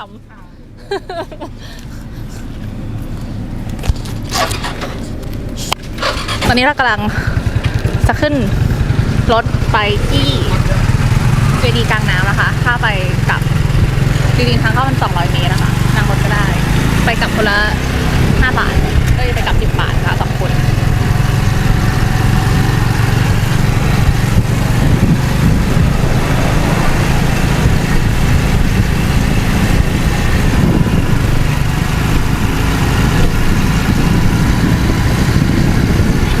ตอนนี้เรากำลังจะขึ้นรถไปที่เจดีกลางน้ำนะคะ ถ้าไปกลับจริงๆทางเข้ามัน 200 เมตรนะคะนั่งรถก็ได้ ไปกลับคนละ 5 บาท ก็จะไปกลับ 10 บาทค่ะสองคน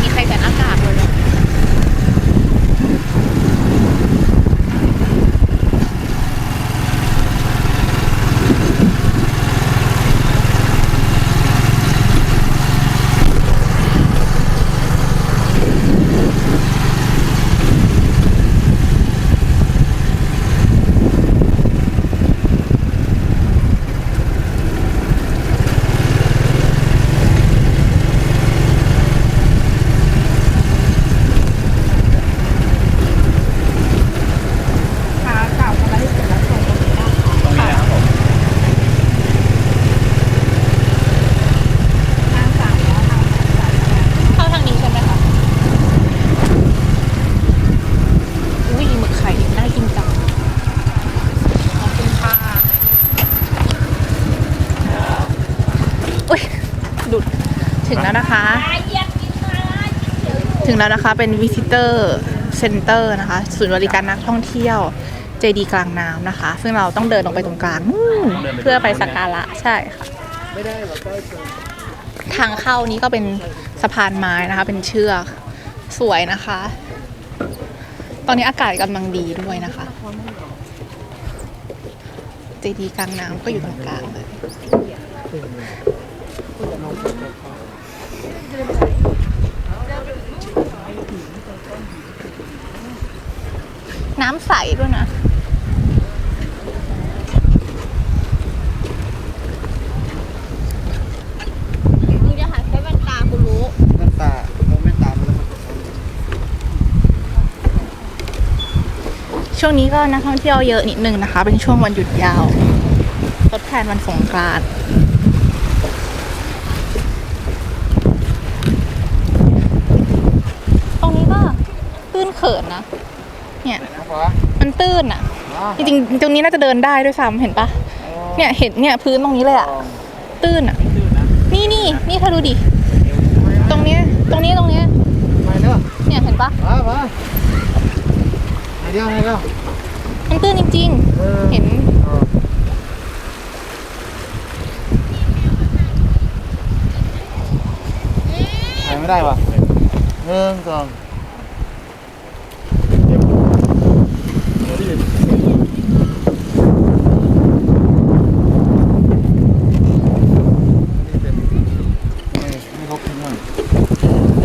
มีใครใส่หน้ากากเลยเหรอ ขาเก่ามาที่สุดแล้วส่งตรงนี้ได้ ตรงนี้นะครับผม ทางสามแล้วทางสามแล้ว เข้าทางนี้ใช่ไหมคะ อุ้ยหมึกไข่น่ากินจังขอบคุณค่ะอุ้ยดุดถึ งแล้วนะคะ ถึงแล้วนะคะเป็น visitor center นะคะ ศูนย์บริการนักท่องเที่ยวเจดีกลางน้ำนะคะ ซึ่งเราต้องเดินลงไปตรงกลางนู่นเพื่อไปสักการะใช่ค่ะทางเข้านี้ก็เป็นสะพานไม้นะคะ เป็นเชือกสวยนะคะ ตอนนี้อากาศกำลังดีด้วยนะคะเจดีย์กลางน้ำก็อยู่ตรงกลางเลย น้ำใสด้วยนะมึงจะหายใช้แว่นตากูรู้น้ำตาโมเมนตามแล้วมันช่วงนี้ก็นักท่องเที่ยวเยอะนิดนึงนะคะ เป็นช่วงวันหยุดยาวทดแทนวันสงกรานต์ตรงนี้ก็ ตื้นเขินนะ เนี่ยนะฟ้ามันตื้นอะ จริงๆตรงนี้น่าจะเดินได้ด้วยซ้ำเห็นปะเนี่ยเห็นเนี่ยพื้นตรงนี้เลยอะ ตื้นอะ นี่นี่นี่เธอดูดิ ตรงเนี้ย ตรงนี้ตรงเนี้ยไม่เนาะเนี่ยเห็นปะมามาไอเดียวไอเดียวมันตื้นจริง ๆ เห็นถ่ายไม่ได้ปะหนึ่งสองไม่ครบทิ้งหน่อย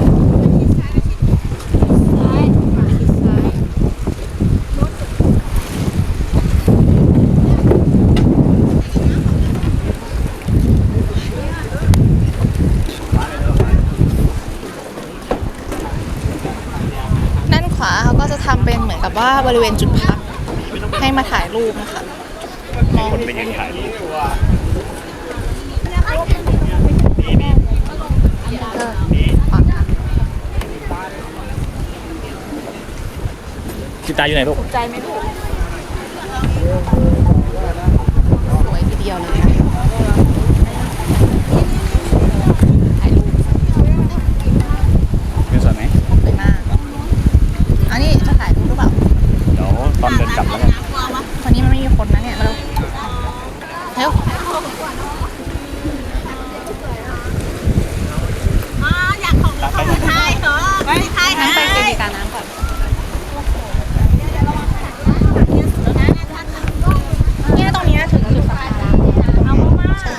ด้านขวาเขาก็จะ ทำเป็นเหมือนกับว่าบริเวณจุดพักให้มาถ่ายรูปนะคะมองคนไปยืนถ่ายรูปชิตาอยู่ไหนลูกใจไหมลูกสวยทีเดียวเลยนะถ่ายรูป เป็นสวยไหม สวยมากอันนี้จะถ่ายรูปหรือเปล่า เดี๋ยวตอนเดินกลับแล้วกัน วันนี้มันไม่มีคนนะเนี่ยมาเร็วเร็ว อ๋ออยากของของไทยเหรอไปไทย งั้นไป ไท เจยดีย์กลางน้ำก่อน เนี่ยตรงเนี้ยถึงจุดสะพานแล้วเอามาใช่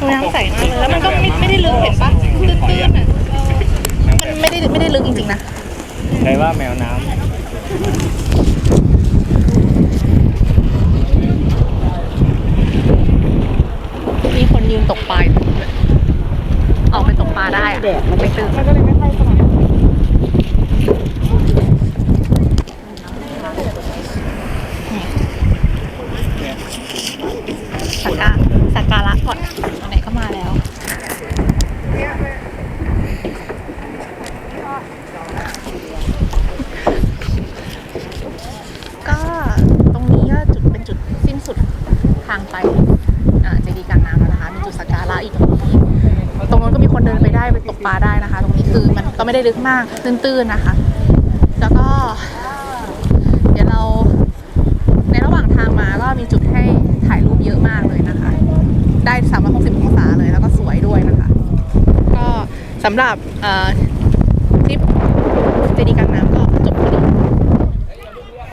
ดูน้ำใสมากเลยแล้วมันก็ไม่ไม่ได้ลึกเห็นปะตื้นๆอะมันไม่ได้ไม่ได้ลึกจริงๆนะ ใครว่าแมวน้มีคน ยืนตกปลาอยู่ออกไปตกปลาได้อะแดดมันไปตื้นมันก็เลยไม่ค่อยสบายสักการสักการะก่อนไหนๆก็มาแล้ว ก็ตรงนี้ก็จุดเป็นจุดสิ้นสุดทางไป ตกปลาได้นะคะ ตรงนี้คือมันก็ไม่ได้ลึกมากตื้นๆนะคะ แล้วก็ เดี๋ยวเราในระหว่างทางมาก็มีจุดให้ถ่ายรูปเยอะมากเลยนะคะ ได้ 360 องศาเลยแล้วก็สวยด้วยนะคะ ก็สำหรับเออทริปเจดีย์กลางน้ำ